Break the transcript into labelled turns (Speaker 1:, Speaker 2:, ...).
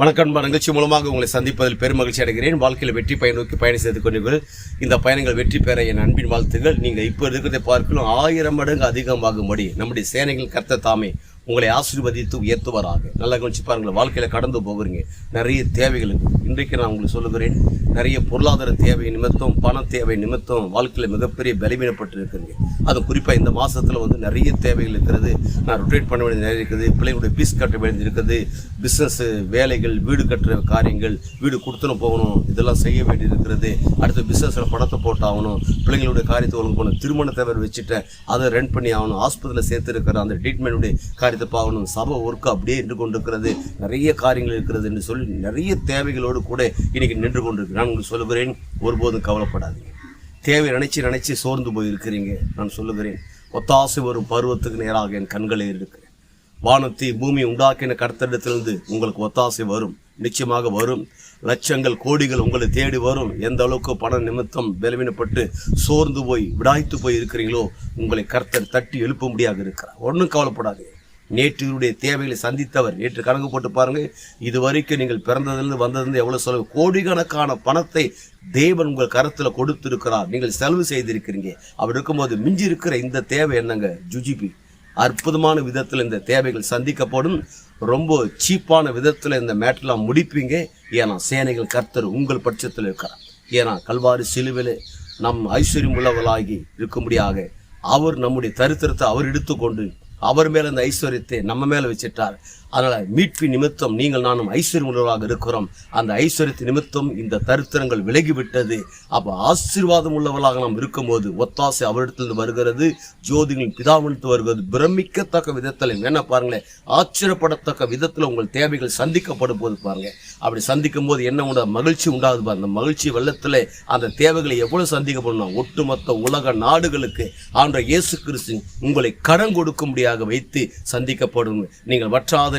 Speaker 1: வணக்கம் நிகழ்ச்சி மூலமாக உங்களை சந்திப்பதில் பெருமகிழ்ச்சி அடைகிறேன். வாழ்க்கையில் வெற்றி பயன் நோக்கி பயணம் செய்து கொண்டீர்கள் இந்த பயணங்கள் வெற்றி பெற என் அன்பின் வாழ்த்துகள் நீங்கள் இப்போ இருக்கிறதை பார்க்கலாம் ஆயிரம் மடங்கு அதிகமாகும்படி நம்முடைய சேனைகள் கர்த்த தாமே உங்களை ஆசீர்வதித்து உயர்த்துவாராக. நல்லா கவனிச்சு பாருங்கள் வாழ்க்கையில் கடந்து போகிறீங்க. நிறைய தேவைகள் இன்றைக்கு நான் உங்களுக்கு சொல்லுகிறேன் நிறைய பொருளாதார தேவை நிமித்தம் பண தேவை நிமித்தம் வாழ்க்கையில் மிகப்பெரிய பலவீனப்பட்டு இருக்கிறீங்க அது குறிப்பாக இந்த மாதத்தில் வந்து நிறைய தேவைகள் இருக்கிறது. நான் ரொட்டேட் பண்ண வேண்டியது நிறைய இருக்குது. பிள்ளைங்களுடைய பீஸ் கட்ட வேண்டியது இருக்குது. பிஸ்னஸ்ஸு வேலைகள் வீடு கட்டுற காரியங்கள் வீடு கொடுத்துன்னு போகணும். இதெல்லாம் செய்ய வேண்டியது இருக்கிறது. அடுத்து பிஸ்னஸில் பணத்தை போட்டாகணும். பிள்ளைங்களுடைய காரியத்தை ஒழுங்கு போகணும் திருமண தேவை வச்சுட்டேன். அதை ரெண்ட் பண்ணி ஆகணும். ஹாஸ்பிட்டலில் சேர்த்து இருக்கிற அந்த ட்ரீட்மெண்ட்டுடைய காரியத்தை பார்க்கணும். சபை ஒர்க்கு அப்படியே இருந்து கொண்டிருக்கிறது. நிறைய காரியங்கள் இருக்கிறது என்று சொல்லி நிறைய தேவைகளோடு கூட இன்னைக்கு நின்று கொண்டிருக்கு நான் உங்களுக்கு சொல்லுகிறேன் ஒருபோதும் கவலைப்படாதீங்க. தேவை நினைச்சு நினைச்சு சோர்ந்து போய் இருக்கிறீங்க நான் சொல்லுகிறேன் ஒத்தாசை வரும் பருவத்துக்கு நேராக என் கண்களே இருக்கிறேன் வானத்தை பூமி உண்டாக்கின கடத்திடத்திலிருந்து உங்களுக்கு ஒத்தாசை வரும். நிச்சயமாக வரும். லட்சங்கள் கோடிகள் உங்களை தேடி வரும். எந்த அளவுக்கு பண நிமித்தம் பலவீனப்பட்டு சோர்ந்து போய் விடாய்த்து போய் இருக்கிறீங்களோ உங்களை கர்த்தர் தட்டி எழுப்ப இருக்கிறார். ஒன்றும் கவலைப்படாதீங்க. நேற்றுடைய தேவைகளை சந்தித்தவர். நேற்று கணக்கு போட்டு பாருங்கள். இது வரைக்கும் நீங்கள் பிறந்ததிலிருந்து வந்ததிலிருந்து எவ்வளோ செலவு? கோடிக்கணக்கான பணத்தை தேவன் உங்கள் கரத்தில் கொடுத்திருக்கிறார். நீங்கள் செலவு செய்திருக்கிறீங்க. அப்படி இருக்கும்போது மிஞ்சி இருக்கிற இந்த தேவை என்னங்க? ஜுஜிபி. அற்புதமான விதத்தில் இந்த தேவைகள் சந்திக்கப்படும். ரொம்ப சீப்பான விதத்தில் இந்த மேட்டெல்லாம் முடிப்பீங்க. ஏன்னா சேனைகள் கர்த்தர் உங்கள் பட்சத்தில் இருக்கிறார். ஏன்னா கல்வாரி சிலுவில் நம் ஐஸ்வர்யம் உள்ளவர்களாகி இருக்கும்படியாக அவர் நம்முடைய தரித்திரத்தை அவர் எடுத்துக்கொண்டு அவர் மேல இந்த ஐஸ்வர்யத்தை நம்ம மேல வச்சிட்டார். அதனால் மீட்பு நிமித்தம் நீங்கள் நானும் ஐஸ்வர்யம் இருக்கிறோம். அந்த ஐஸ்வர்யத்து நிமித்தம் இந்த தரித்திரங்கள் விலகிவிட்டது. அப்போ ஆசீர்வாதம் உள்ளவர்களாக நாம் இருக்கும்போது ஒத்தாசை அவரிடத்திலிருந்து வருகிறது. ஜோதிகளின் பிதாவினிட்டு வருகிறது. பிரமிக்கத்தக்க விதத்தில் என்ன பாருங்களேன் ஆச்சரியப்படத்தக்க விதத்தில் உங்கள் தேவைகள் சந்திக்கப்படும் போது பாருங்க அப்படி சந்திக்கும் போது என்ன உண்டா? மகிழ்ச்சி உண்டாகுது பாருங்க. அந்த மகிழ்ச்சி வெள்ளத்தில் அந்த தேவைகளை எவ்வளவு சந்திக்கப்படணும் ஒட்டுமொத்த உலக நாடுகளுக்கு ஆன்ற இயேசு கிறிஸ்து உங்களை கடன் கொடுக்கும்படியாக வைத்து சந்திக்கப்படும். நீங்கள் வற்றாத